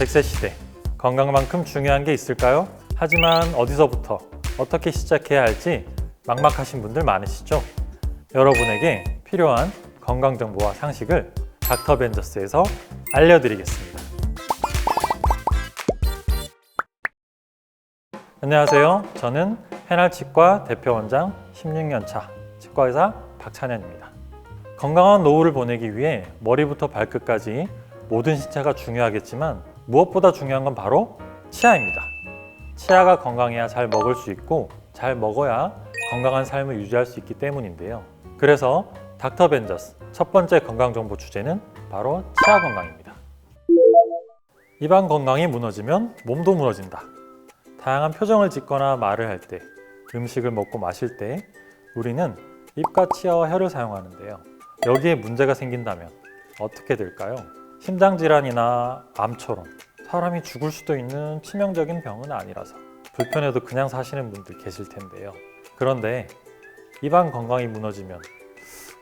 100세 시대 건강만큼 중요한 게 있을까요? 하지만 어디서부터 어떻게 시작해야 할지 막막하신 분들 많으시죠? 여러분에게 필요한 건강 정보와 상식을 닥터 벤저스에서 알려드리겠습니다. 안녕하세요. 저는 해날치과 대표 원장 16년 차 치과의사 박찬현입니다. 건강한 노후를 보내기 위해 머리부터 발끝까지 모든 신체가 중요하겠지만 무엇보다 중요한 건 바로 치아입니다. 치아가 건강해야 잘 먹을 수 있고 잘 먹어야 건강한 삶을 유지할 수 있기 때문인데요. 그래서 닥터 벤저스 첫 번째 건강 정보 주제는 바로 치아 건강입니다. 입안 건강이 무너지면 몸도 무너진다. 다양한 표정을 짓거나 말을 할 때, 음식을 먹고 마실 때 우리는 입과 치아와 혀를 사용하는데요. 여기에 문제가 생긴다면 어떻게 될까요? 심장 질환이나 암처럼 사람이 죽을 수도 있는 치명적인 병은 아니라서 불편해도 그냥 사시는 분들 계실 텐데요. 그런데 입안 건강이 무너지면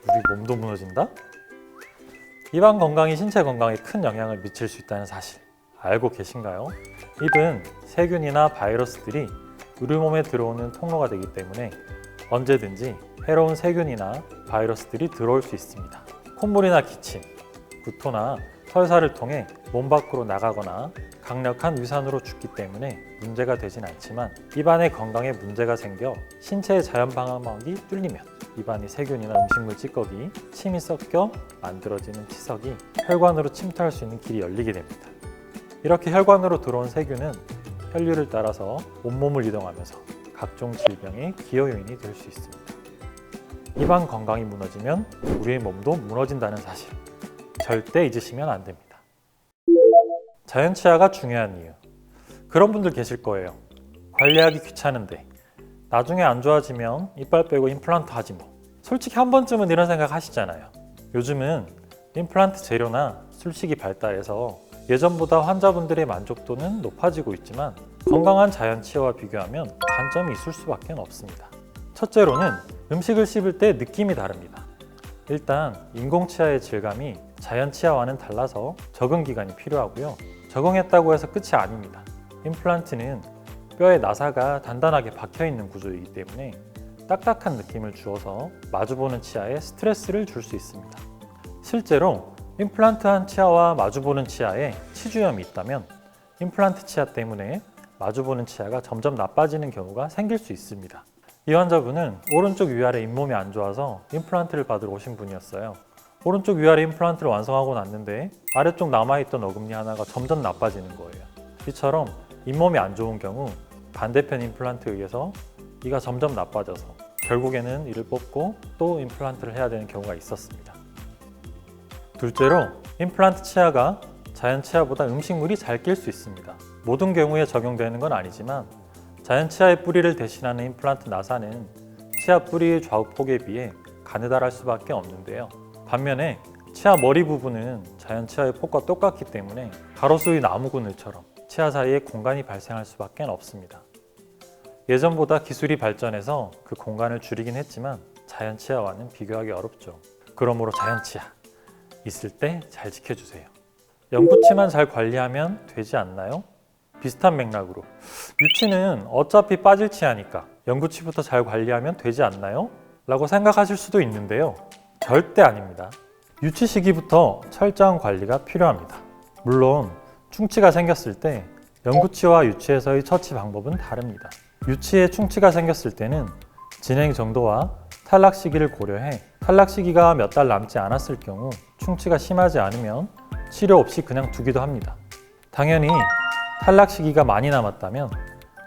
우리 몸도 무너진다? 입안 건강이 신체 건강에 큰 영향을 미칠 수 있다는 사실 알고 계신가요? 입은 세균이나 바이러스들이 우리 몸에 들어오는 통로가 되기 때문에 언제든지 해로운 세균이나 바이러스들이 들어올 수 있습니다. 콧물이나 기침, 구토나 설사를 통해 몸 밖으로 나가거나 강력한 위산으로 죽기 때문에 문제가 되진 않지만 입안의 건강에 문제가 생겨 신체의 자연 방어막이 뚫리면 입안이 세균이나 음식물 찌꺼기, 침이 섞여 만들어지는 치석이 혈관으로 침투할 수 있는 길이 열리게 됩니다. 이렇게 혈관으로 들어온 세균은 혈류를 따라서 온몸을 이동하면서 각종 질병의 기여 요인이 될 수 있습니다. 입안 건강이 무너지면 우리의 몸도 무너진다는 사실 절대 잊으시면 안 됩니다. 자연 치아가 중요한 이유 그런 분들 계실 거예요. 관리하기 귀찮은데 나중에 안 좋아지면 이빨 빼고 임플란트 하지 뭐. 솔직히 한 번쯤은 이런 생각 하시잖아요. 요즘은 임플란트 재료나 술식이 발달해서 예전보다 환자분들의 만족도는 높아지고 있지만 건강한 자연 치아와 비교하면 단점이 있을 수밖에 없습니다. 첫째로는 음식을 씹을 때 느낌이 다릅니다. 일단 인공 치아의 질감이 자연 치아와는 달라서 적응 기간이 필요하고요. 적응했다고 해서 끝이 아닙니다. 임플란트는 뼈의 나사가 단단하게 박혀 있는 구조이기 때문에 딱딱한 느낌을 주어서 마주보는 치아에 스트레스를 줄 수 있습니다. 실제로 임플란트한 치아와 마주보는 치아에 치주염이 있다면 임플란트 치아 때문에 마주보는 치아가 점점 나빠지는 경우가 생길 수 있습니다. 이 환자분은 오른쪽 위아래 잇몸이 안 좋아서 임플란트를 받으러 오신 분이었어요. 오른쪽 위아래 임플란트를 완성하고 났는데 아래쪽 남아있던 어금니 하나가 점점 나빠지는 거예요. 이처럼 잇몸이 안 좋은 경우 반대편 임플란트에 의해서 이가 점점 나빠져서 결국에는 이를 뽑고 또 임플란트를 해야 되는 경우가 있었습니다. 둘째로 임플란트 치아가 자연 치아보다 음식물이 잘 낄 수 있습니다. 모든 경우에 적용되는 건 아니지만 자연 치아의 뿌리를 대신하는 임플란트 나사는 치아 뿌리의 좌우폭에 비해 가느다랄 수밖에 없는데요. 반면에 치아 머리 부분은 자연 치아의 폭과 똑같기 때문에 가로수의 나무 그늘처럼 치아 사이에 공간이 발생할 수밖에 없습니다. 예전보다 기술이 발전해서 그 공간을 줄이긴 했지만 자연 치아와는 비교하기 어렵죠. 그러므로 자연 치아 있을 때 잘 지켜주세요. 연구치만 잘 관리하면 되지 않나요? 비슷한 맥락으로 유치는 어차피 빠질 치아니까 연구치부터 잘 관리하면 되지 않나요? 라고 생각하실 수도 있는데요. 절대 아닙니다. 유치 시기부터 철저한 관리가 필요합니다. 물론 충치가 생겼을 때 연구치와 유치에서의 처치 방법은 다릅니다. 유치에 충치가 생겼을 때는 진행 정도와 탈락 시기를 고려해 탈락 시기가 몇 달 남지 않았을 경우 충치가 심하지 않으면 치료 없이 그냥 두기도 합니다. 당연히 탈락 시기가 많이 남았다면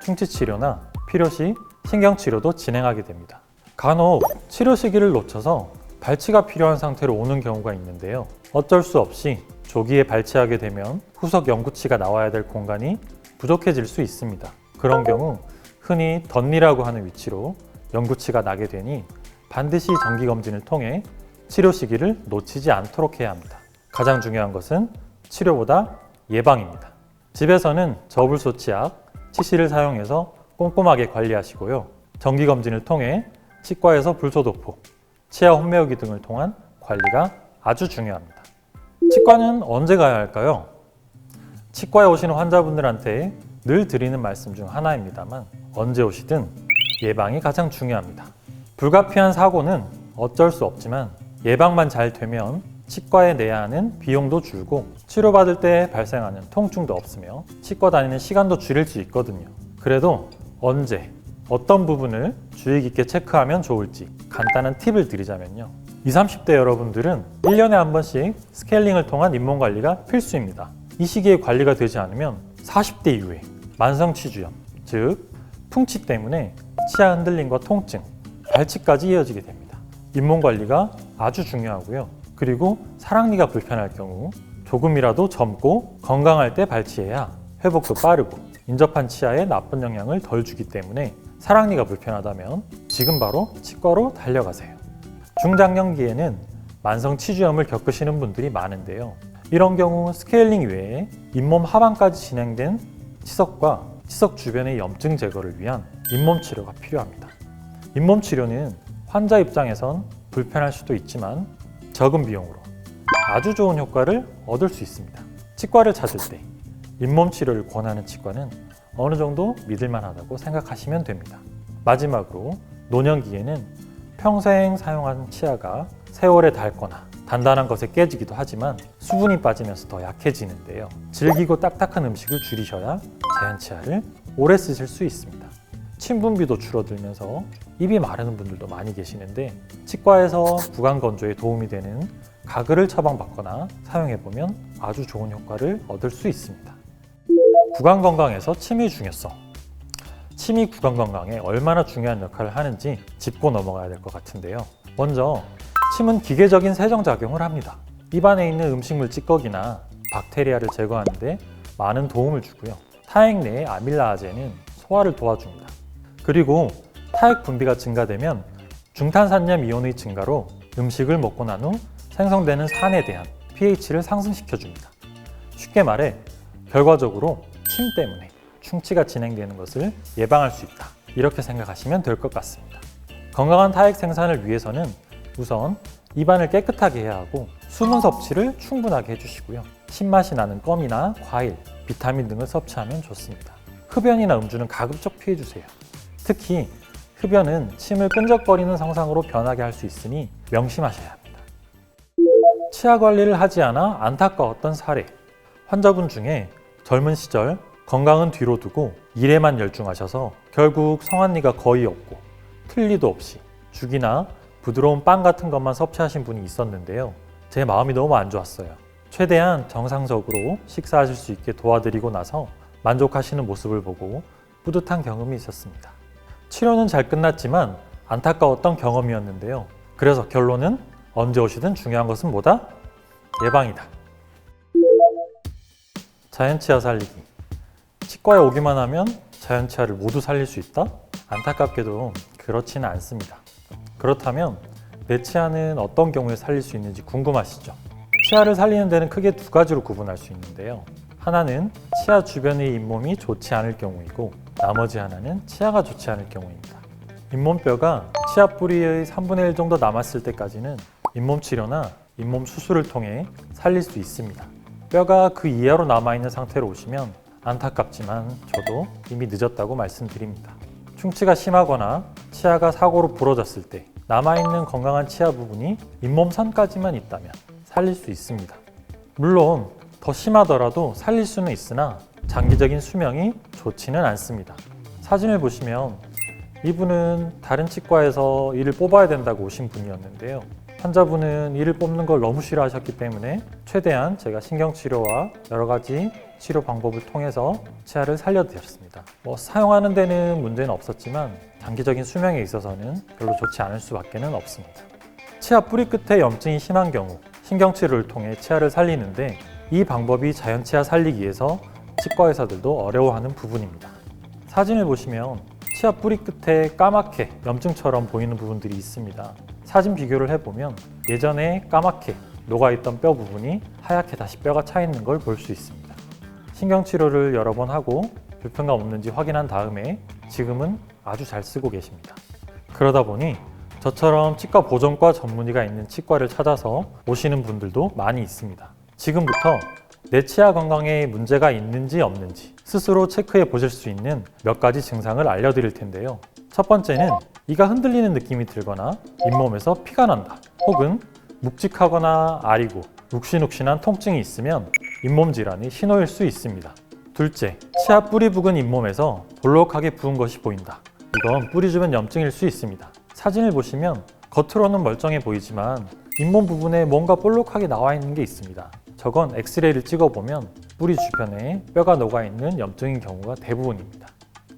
충치 치료나 필요시 신경 치료도 진행하게 됩니다. 간혹 치료 시기를 놓쳐서 발치가 필요한 상태로 오는 경우가 있는데요. 어쩔 수 없이 조기에 발치하게 되면 후속 연구치가 나와야 될 공간이 부족해질 수 있습니다. 그런 경우 흔히 덧니라고 하는 위치로 연구치가 나게 되니 반드시 정기 검진을 통해 치료 시기를 놓치지 않도록 해야 합니다. 가장 중요한 것은 치료보다 예방입니다. 집에서는 저불소치약, 치실을 사용해서 꼼꼼하게 관리하시고요. 정기 검진을 통해 치과에서 불소독포, 치아 혼매우기 등을 통한 관리가 아주 중요합니다. 치과는 언제 가야 할까요? 치과에 오시는 환자분들한테 늘 드리는 말씀 중 하나입니다만 언제 오시든 예방이 가장 중요합니다. 불가피한 사고는 어쩔 수 없지만 예방만 잘 되면 치과에 내야 하는 비용도 줄고 치료받을 때 발생하는 통증도 없으며 치과 다니는 시간도 줄일 수 있거든요. 그래도 언제 어떤 부분을 주의 깊게 체크하면 좋을지 간단한 팁을 드리자면요. 20, 30대 여러분들은 1년에 한 번씩 스케일링을 통한 잇몸 관리가 필수입니다. 이 시기에 관리가 되지 않으면 40대 이후에 만성 치주염, 즉 풍치 때문에 치아 흔들림과 통증, 발치까지 이어지게 됩니다. 잇몸 관리가 아주 중요하고요. 그리고 사랑니가 불편할 경우 조금이라도 젊고 건강할 때 발치해야 회복도 빠르고 인접한 치아에 나쁜 영향을 덜 주기 때문에 사랑니가 불편하다면 지금 바로 치과로 달려가세요. 중장년기에는 만성 치주염을 겪으시는 분들이 많은데요. 이런 경우 스케일링 외에 잇몸 하반까지 진행된 치석과 치석 주변의 염증 제거를 위한 잇몸 치료가 필요합니다. 잇몸 치료는 환자 입장에선 불편할 수도 있지만 적은 비용으로 아주 좋은 효과를 얻을 수 있습니다. 치과를 찾을 때 잇몸 치료를 권하는 치과는 어느 정도 믿을만하다고 생각하시면 됩니다. 마지막으로 노년기에는 평생 사용한 치아가 세월에 닳거나 단단한 것에 깨지기도 하지만 수분이 빠지면서 더 약해지는데요. 질기고 딱딱한 음식을 줄이셔야 자연 치아를 오래 쓰실 수 있습니다. 침 분비도 줄어들면서 입이 마르는 분들도 많이 계시는데 치과에서 구강 건조에 도움이 되는 가글을 처방받거나 사용해 보면 아주 좋은 효과를 얻을 수 있습니다. 구강 건강에서 침의 중요성. 침이 구강 건강에 얼마나 중요한 역할을 하는지 짚고 넘어가야 될 것 같은데요. 먼저 침은 기계적인 세정 작용을 합니다. 입안에 있는 음식물 찌꺼기나 박테리아를 제거하는데 많은 도움을 주고요. 타액 내의 아밀라아제는 소화를 도와줍니다. 그리고 타액 분비가 증가되면 중탄산염 이온의 증가로 음식을 먹고 난 후 생성되는 산에 대한 pH를 상승시켜 줍니다. 쉽게 말해 결과적으로 침 때문에 충치가 진행되는 것을 예방할 수 있다. 이렇게 생각하시면 될 것 같습니다. 건강한 타액 생산을 위해서는 우선 입안을 깨끗하게 해야 하고 수분 섭취를 충분하게 해주시고요. 신맛이 나는 껌이나 과일, 비타민 등을 섭취하면 좋습니다. 흡연이나 음주는 가급적 피해주세요. 특히 흡연은 침을 끈적거리는 성상으로 변하게 할 수 있으니 명심하셔야 합니다. 치아 관리를 하지 않아 안타까웠던 사례. 환자분 중에 젊은 시절 건강은 뒤로 두고 일에만 열중하셔서 결국 성한니가 거의 없고 틀니도 없이 죽이나 부드러운 빵 같은 것만 섭취하신 분이 있었는데요. 제 마음이 너무 안 좋았어요. 최대한 정상적으로 식사하실 수 있게 도와드리고 나서 만족하시는 모습을 보고 뿌듯한 경험이 있었습니다. 치료는 잘 끝났지만 안타까웠던 경험이었는데요. 그래서 결론은 언제 오시든 중요한 것은 뭐다? 예방이다. 자연치아 살리기. 치과에 오기만 하면 자연치아를 모두 살릴 수 있다? 안타깝게도 그렇지는 않습니다. 그렇다면 내 치아는 어떤 경우에 살릴 수 있는지 궁금하시죠? 치아를 살리는 데는 크게 두 가지로 구분할 수 있는데요. 하나는 치아 주변의 잇몸이 좋지 않을 경우이고 나머지 하나는 치아가 좋지 않을 경우입니다. 잇몸뼈가 치아 뿌리의 3분의 1 정도 남았을 때까지는 잇몸 치료나 잇몸 수술을 통해 살릴 수 있습니다. 뼈가 그 이하로 남아있는 상태로 오시면 안타깝지만 저도 이미 늦었다고 말씀드립니다. 충치가 심하거나 치아가 사고로 부러졌을 때 남아있는 건강한 치아 부분이 잇몸선까지만 있다면 살릴 수 있습니다. 물론 더 심하더라도 살릴 수는 있으나 장기적인 수명이 좋지는 않습니다. 사진을 보시면 이분은 다른 치과에서 이를 뽑아야 된다고 오신 분이었는데요. 환자분은 이를 뽑는 걸 너무 싫어하셨기 때문에 최대한 제가 신경치료와 여러 가지 치료 방법을 통해서 치아를 살려드렸습니다. 뭐 사용하는 데는 문제는 없었지만 장기적인 수명에 있어서는 별로 좋지 않을 수밖에는 없습니다. 치아 뿌리 끝에 염증이 심한 경우 신경치료를 통해 치아를 살리는데 이 방법이 자연 치아 살리기에서 치과 의사들도 어려워하는 부분입니다. 사진을 보시면 치아 뿌리 끝에 까맣게 염증처럼 보이는 부분들이 있습니다. 사진 비교를 해보면 예전에 까맣게 녹아있던 뼈 부분이 하얗게 다시 뼈가 차 있는 걸 볼 수 있습니다. 신경치료를 여러 번 하고 불편감 없는지 확인한 다음에 지금은 아주 잘 쓰고 계십니다. 그러다 보니 저처럼 치과 보정과 전문의가 있는 치과를 찾아서 오시는 분들도 많이 있습니다. 지금부터 내 치아 건강에 문제가 있는지 없는지 스스로 체크해 보실 수 있는 몇 가지 증상을 알려드릴 텐데요. 첫 번째는 이가 흔들리는 느낌이 들거나 잇몸에서 피가 난다. 혹은 묵직하거나 아리고 욱신욱신한 통증이 있으면 잇몸 질환의 신호일 수 있습니다. 둘째, 치아 뿌리 부근 잇몸에서 볼록하게 부은 것이 보인다. 이건 뿌리 주변 염증일 수 있습니다. 사진을 보시면 겉으로는 멀쩡해 보이지만 잇몸 부분에 뭔가 볼록하게 나와 있는 게 있습니다. 저건 엑스레이를 찍어보면 뿌리 주변에 뼈가 녹아 있는 염증인 경우가 대부분입니다.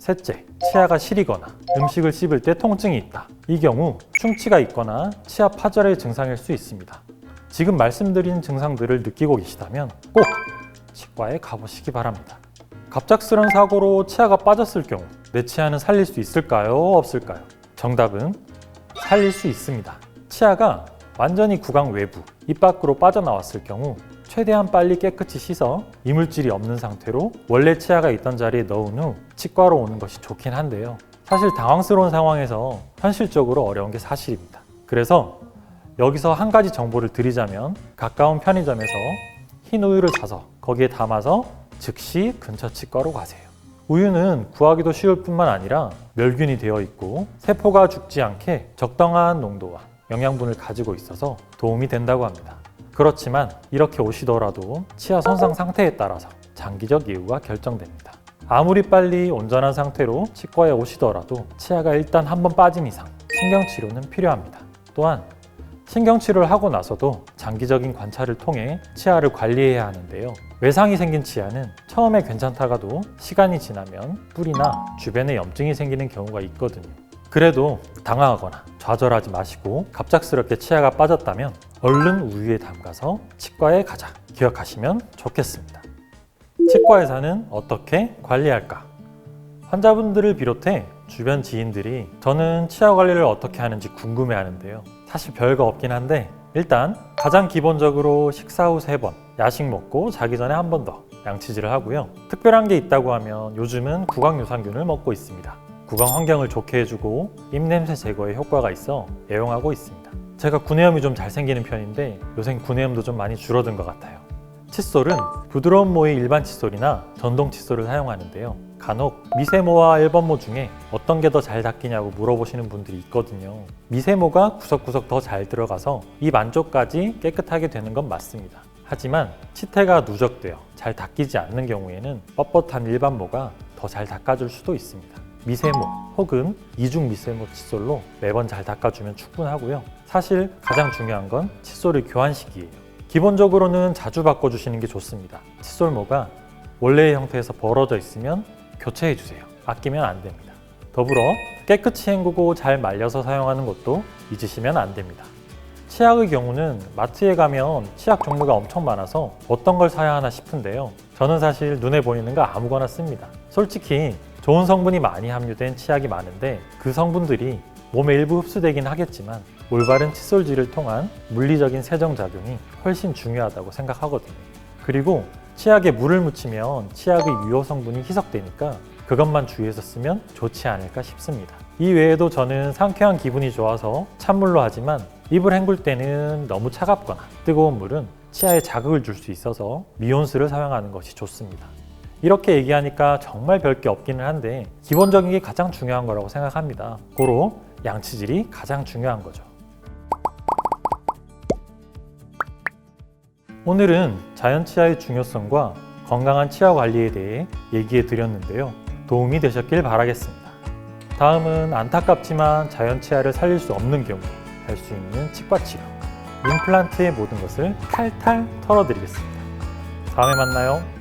셋째, 치아가 시리거나 음식을 씹을 때 통증이 있다. 이 경우 충치가 있거나 치아 파절의 증상일 수 있습니다. 지금 말씀드린 증상들을 느끼고 계시다면 꼭 치과에 가보시기 바랍니다. 갑작스런 사고로 치아가 빠졌을 경우 내 치아는 살릴 수 있을까요? 없을까요? 정답은 살릴 수 있습니다. 치아가 완전히 구강 외부, 입 밖으로 빠져나왔을 경우 최대한 빨리 깨끗이 씻어 이물질이 없는 상태로 원래 치아가 있던 자리에 넣은 후 치과로 오는 것이 좋긴 한데요. 사실 당황스러운 상황에서 현실적으로 어려운 게 사실입니다. 그래서 여기서 한 가지 정보를 드리자면 가까운 편의점에서 흰 우유를 사서 거기에 담아서 즉시 근처 치과로 가세요. 우유는 구하기도 쉬울 뿐만 아니라 멸균이 되어 있고 세포가 죽지 않게 적당한 농도와 영양분을 가지고 있어서 도움이 된다고 합니다. 그렇지만 이렇게 오시더라도 치아 손상 상태에 따라서 장기적 예후가 결정됩니다. 아무리 빨리 온전한 상태로 치과에 오시더라도 치아가 일단 한번 빠진 이상 신경 치료는 필요합니다. 또한 신경 치료를 하고 나서도 장기적인 관찰을 통해 치아를 관리해야 하는데요. 외상이 생긴 치아는 처음에 괜찮다가도 시간이 지나면 뿔이나 주변에 염증이 생기는 경우가 있거든요. 그래도 당황하거나 좌절하지 마시고 갑작스럽게 치아가 빠졌다면 얼른 우유에 담가서 치과에 가자 기억하시면 좋겠습니다. 치과의사는 어떻게 관리할까? 환자분들을 비롯해 주변 지인들이 저는 치아 관리를 어떻게 하는지 궁금해 하는데요. 사실 별거 없긴 한데 일단 가장 기본적으로 식사 후 세 번, 야식 먹고 자기 전에 한 번 더 양치질을 하고요. 특별한 게 있다고 하면 요즘은 구강 유산균을 먹고 있습니다. 구강 환경을 좋게 해주고 입냄새 제거에 효과가 있어 애용하고 있습니다. 제가 구내염이 좀 잘 생기는 편인데 요새 구내염도 좀 많이 줄어든 것 같아요. 칫솔은 부드러운 모의 일반 칫솔이나 전동 칫솔을 사용하는데요. 간혹 미세모와 1번모 중에 어떤 게 더 잘 닦이냐고 물어보시는 분들이 있거든요. 미세모가 구석구석 더 잘 들어가서 입 안쪽까지 깨끗하게 되는 건 맞습니다. 하지만 치태가 누적되어 잘 닦이지 않는 경우에는 뻣뻣한 일반모가 더 잘 닦아줄 수도 있습니다. 미세모 혹은 이중 미세모 칫솔로 매번 잘 닦아주면 충분하고요. 사실 가장 중요한 건 칫솔의 교환 시기예요. 기본적으로는 자주 바꿔주시는 게 좋습니다. 칫솔모가 원래의 형태에서 벌어져 있으면 교체해 주세요. 아끼면 안 됩니다. 더불어 깨끗이 헹구고 잘 말려서 사용하는 것도 잊으시면 안 됩니다. 치약의 경우는 마트에 가면 치약 종류가 엄청 많아서 어떤 걸 사야 하나 싶은데요. 저는 사실 눈에 보이는 거 아무거나 씁니다. 솔직히 좋은 성분이 많이 함유된 치약이 많은데 그 성분들이 몸에 일부 흡수되긴 하겠지만 올바른 칫솔질을 통한 물리적인 세정 작용이 훨씬 중요하다고 생각하거든요. 그리고 치약에 물을 묻히면 치약의 유효 성분이 희석되니까 그것만 주의해서 쓰면 좋지 않을까 싶습니다. 이 외에도 저는 상쾌한 기분이 좋아서 찬물로 하지만 입을 헹굴 때는 너무 차갑거나 뜨거운 물은 치아에 자극을 줄 수 있어서 미온수를 사용하는 것이 좋습니다. 이렇게 얘기하니까 정말 별게 없기는 한데 기본적인 게 가장 중요한 거라고 생각합니다. 고로 양치질이 가장 중요한 거죠. 오늘은 자연 치아의 중요성과 건강한 치아 관리에 대해 얘기해 드렸는데요. 도움이 되셨길 바라겠습니다. 다음은 안타깝지만 자연 치아를 살릴 수 없는 경우 할 수 있는 치과 치료, 임플란트의 모든 것을 탈탈 털어드리겠습니다. 다음에 만나요.